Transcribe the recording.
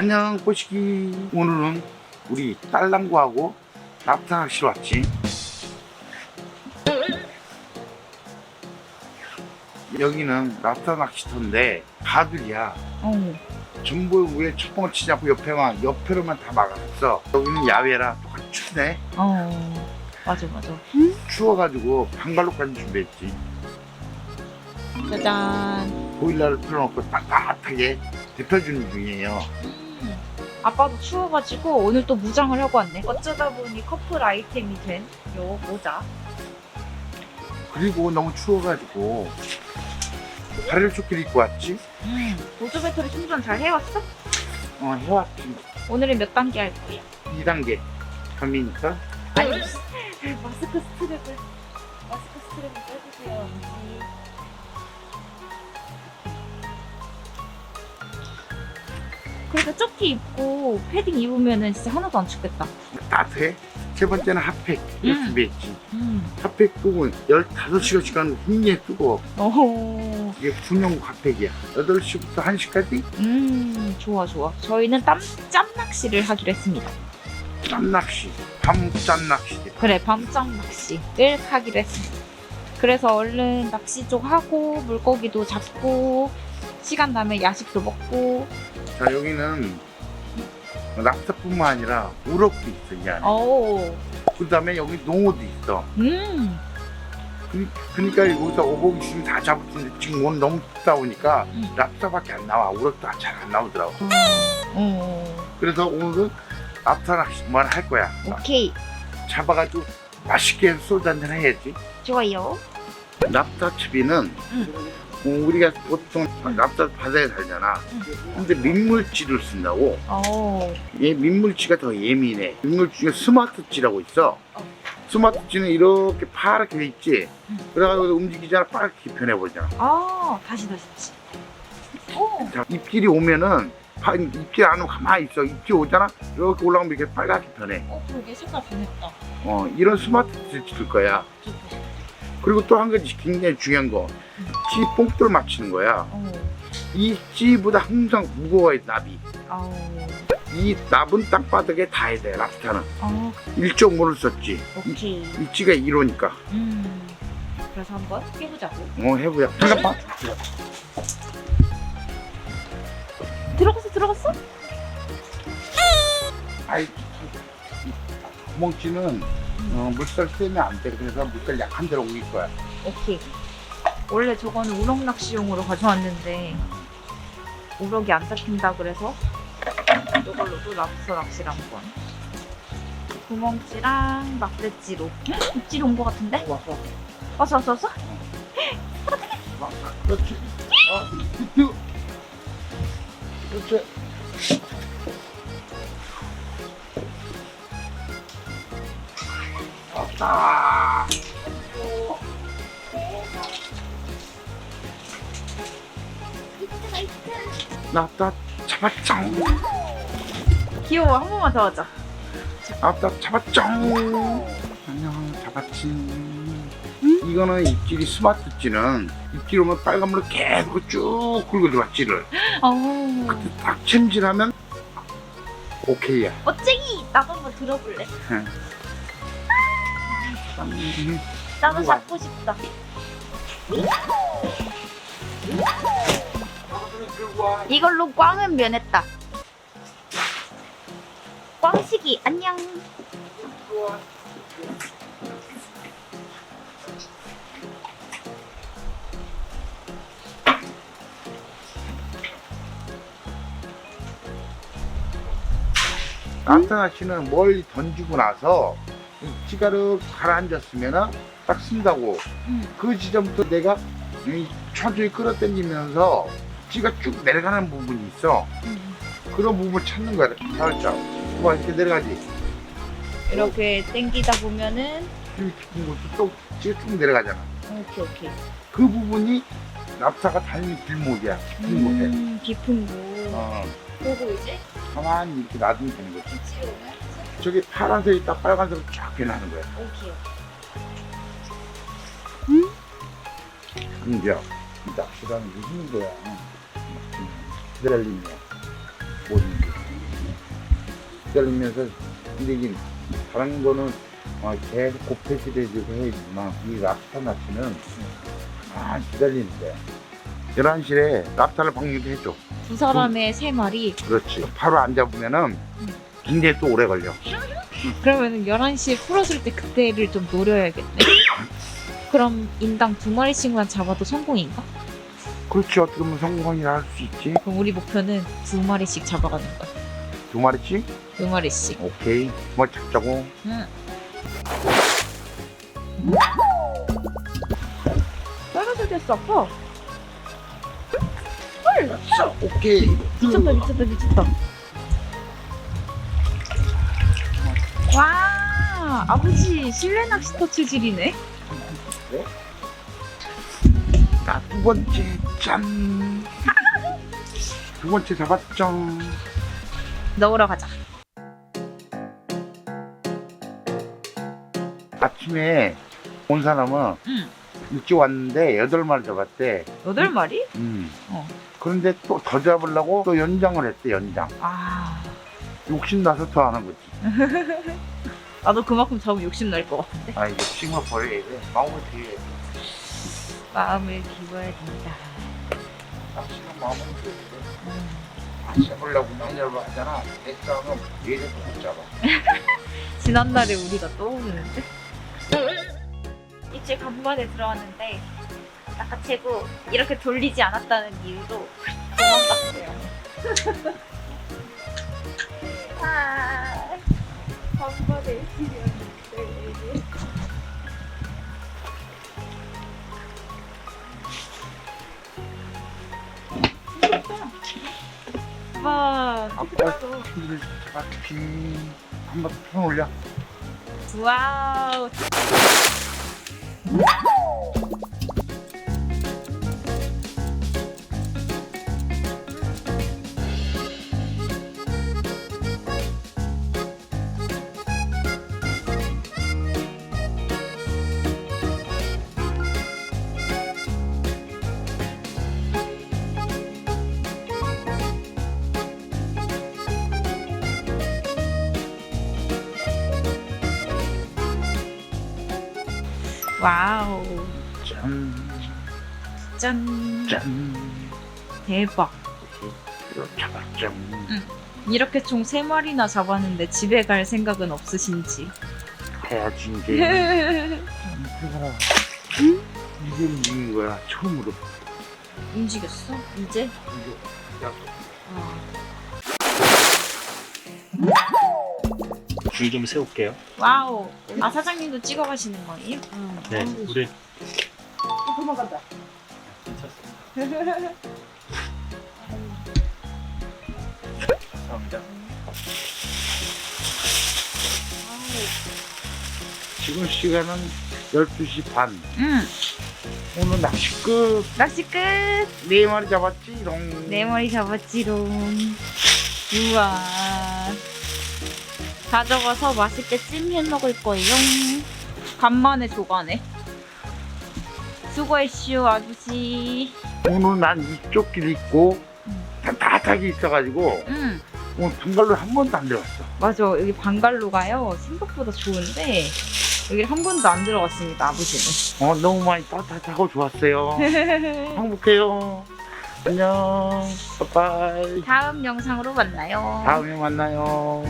안녕 꼬시기 오늘은 우리 딸랑구하고 납타 낚시러 왔지 여기는 납타 낚시터인데 가들이야 어. 전부 위에 첫 번째 치자고 옆에만 옆에로만 다 막았어 여기는 야외라 똑같이 춥네 어. 맞아 맞아. 추워가지고 방갈로까지 준비했지 짜잔. 보일러를 틀어놓고 따뜻하게 데펴주는 중이에요 음. 아빠도 추워가지고 오늘 또 무장을 하고 왔네. 어쩌다 보니 커플 아이템이 된 요 모자. 그리고 너무 추워가지고 다리를 조끼를 입고 왔지 음. 보조 배터리 충전 잘 해왔어? 어 해왔지 오늘은 몇 단계 할 거야? 2단계 밤이니까 아니 마스크 스트랩을 마스크 스트랩을 빼주세요. 그러니까 조끼 입고 패딩 입으면은 진짜 하나도 안 춥겠다. 따뜻해 세 번째는 핫팩 음. 준비했지 음. 핫팩 끄고 15시간 굉장히 뜨거워 오. 이게 군용 핫팩이야 8시부터 1시까지 음, 좋아, 좋아. 저희는 땀, 짬 낚시를 하기로 했습니다. 짬낚시 밤짬 낚시 그래, 밤짬 낚시를 하기로 했습니다. 그래서 얼른 낚시 쪽 하고, 물고기도 잡고, 시간 나면 야식도 먹고, 자 여기는 랍스터뿐만 아니라 우럭도 있어 이 안에. 오, 그 다음에 여기 농어도 있어. 음, 그, 그러니까 여기서 오복이 지금 다 있는데 지금 오늘 너무 보니까 음. 랍스터밖에 안 나와. 우럭도 잘 안 나오더라고. 어, 그래서 오늘은 랍스터 낚시만 할 거야? 오케이. 잡아가지고 맛있게 소주 한잔 해야지. 좋아요. 랍스터 칩이는 음. 어, 우리가 보통 랍스터 바다에 살잖아. 음. 근데 민물찌를 쓴다고. 오, 얘 민물찌가 더 예민해. 민물찌 중에 스마트찌라고 있어. 어. 스마트찌는 이렇게 파랗게 돼 있지? 음. 그래가지고 움직이잖아. 빠르게 변해버리잖아. 아, 다시, 다시. 오, 자, 입질이 오면은 파- 입질 안 오면 가만히 있어. 입질 오잖아? 이렇게 올라가면 이렇게 빨갛게 변해. 어, 그러게. 색깔 변했다. 어 이런 스마트찌를 쓸 거야 그리고 또 한 가지 굉장히 중요한 거. 찌 뽕돌 맞추는 거야. 어, 이 찌보다 항상 무거워야 돼 납이. 아우, 이 납은 땅바닥에 닿아야 돼 랍스타는. 아, 1.5를 썼지. 오케이. 이 찌가 1호니까. 음, 그래서 한번 깨보자고. 어 해보자. 잠깐만. 들어갔어, 들어갔어? 아이 구멍찌는 어, 물살 세면 안 돼 그래서 물살 약한 데로 옮길 거야 오케이. 원래 저거는 우럭 낚시용으로 가져왔는데 우럭이 안 잡힌다 그래서 이걸로도 랍스터 낚시를 한번. 구멍찌랑 막대찌로. 입질 온거 같은데? 왔어 왔어 왔어 왔어? 왔어 그렇지 어 그렇지 왔다 나다 잡았죠 귀여워. 한 번만 더 하자. 나다 잡았죠 안녕 잡았지. 이거는 입질이 스마트 찌는 입질 오면 빨간물로 계속 쭉 굴고 들어와 찌를. 어우. 그때 딱 챔질하면 오케이야. 어쟁이! 나도 한번 들어볼래? 음, 나도 잡고 싶다. 이걸로 꽝은 면했다. 꽝식이 안녕. 나타나 씨는 멀리 던지고 나서 이 찌가를 가라앉았으면 딱 쓴다고. 음. 그 지점부터 내가 이 천천히 끌어당기면서 찌가 쭉 내려가는 부분이 있어. 그런 부분을 찾는 거야. 살짝. 봐 이렇게 내려가지. 이렇게 당기다 보면은 힘이 깊은 곳도 또 찌가 쭉 내려가잖아. 오케이 오케이. 그 부분이 납사가 달리는 길목이야. 깊은 곳에. 음, 깊은 곳. 어, 그리고 이제? 가만히 이렇게 놔두면 되는 거지 저기 파란색이 있다 빨간색으로 쫙 변하는 거야 오케이. 이제 이 낚시라는 게 힘든 거야. 기다림이야. 뭐든지. 기다리면서 근데 이게 다른 거는 어, 계속 고패시대지고 해야지만 이 랍스터 낚시는 아 기다리는데 11시에 랍스터를 방류도 해줘 두 사람의 세 마리. 그렇지 바로 안 잡으면은 굉장히 또 오래 걸려 그러면 11시에 풀었을 때 그때를 좀 노려야겠네. 그럼 인당 두 마리씩만 잡아도 성공인가? 그렇지 어떻게 보면 성공이라 할 수 있지 그럼 우리 목표는 두 마리씩 잡아가는 거야. 두 마리씩 두 마리씩. 오케이 두 마리 잡자고 응. 떨어졌어, 아파. 자, 오케이 미쳤다, 미쳤다, 미쳤다. 와, 아버지 실내 낚시터 체질이네. 자 두 번째 짠 두 번째 잡았죠 넣으러 가자. 아침에 온 사람은 응. 일찍 왔는데 여덟 마리 잡았대 여덟 마리? 음. 어. 그런데 또 더 잡으려고 또 연장을 했대 연장 아, 욕심 나서 더 하는 거지 나도 그만큼 잡으면 욕심 날 것 같은데. 아 싱어 버려야 돼 마음을 비워야 돼 마음을 비워야 된다. 낚시는 마음을 비워야 돼 잡으려고 매년 하잖아 내 싸움은 얘네도 못 잡아 지난달에 우리가 떠오르는데? 이제 간만에 들어왔는데 낚아채고 이렇게 돌리지 않았다는 이유로 도망갔어요. 아, 간만에 일이었는데. 와, 아빠 피를 잡았지 한번 편 올려 와우. 와우. 짠 짠. 짠. 대박. 이렇게 잡았죠 이렇게 총 세마리나 잡았는데 집에 갈 생각은 없으신지. 해야지 이제 이게 이긴 거야 처음으로 움직였어? 이제? 이게 야, 줄 좀 세울게요. 와우. 아, 사장님도 찍어 가시는 거예요? 네, 우리 도망간다 괜찮습니다. 감사합니다. 지금 시간은 12시 반 응. 오늘 낚시 끝 낚시 끝. 네 마리 잡았지 롱 네 마리 잡았지롱. 우와. 가져가서 맛있게 찜해 먹을 거예요. 간만에 조가네. 수고했슈, 아저씨. 오늘 난 이쪽 길 있고 음. 단단하게 있어가지고 응. 오늘 분갈로 한 번도 안 들어왔어 맞아. 여기 방갈로가요. 생각보다 좋은데 여기 한 번도 안 들어갔습니다. 아버지는. 어 너무 많이 따뜻하고 좋았어요 행복해요 안녕 빠빠이 다음 영상으로 만나요. 다음에 만나요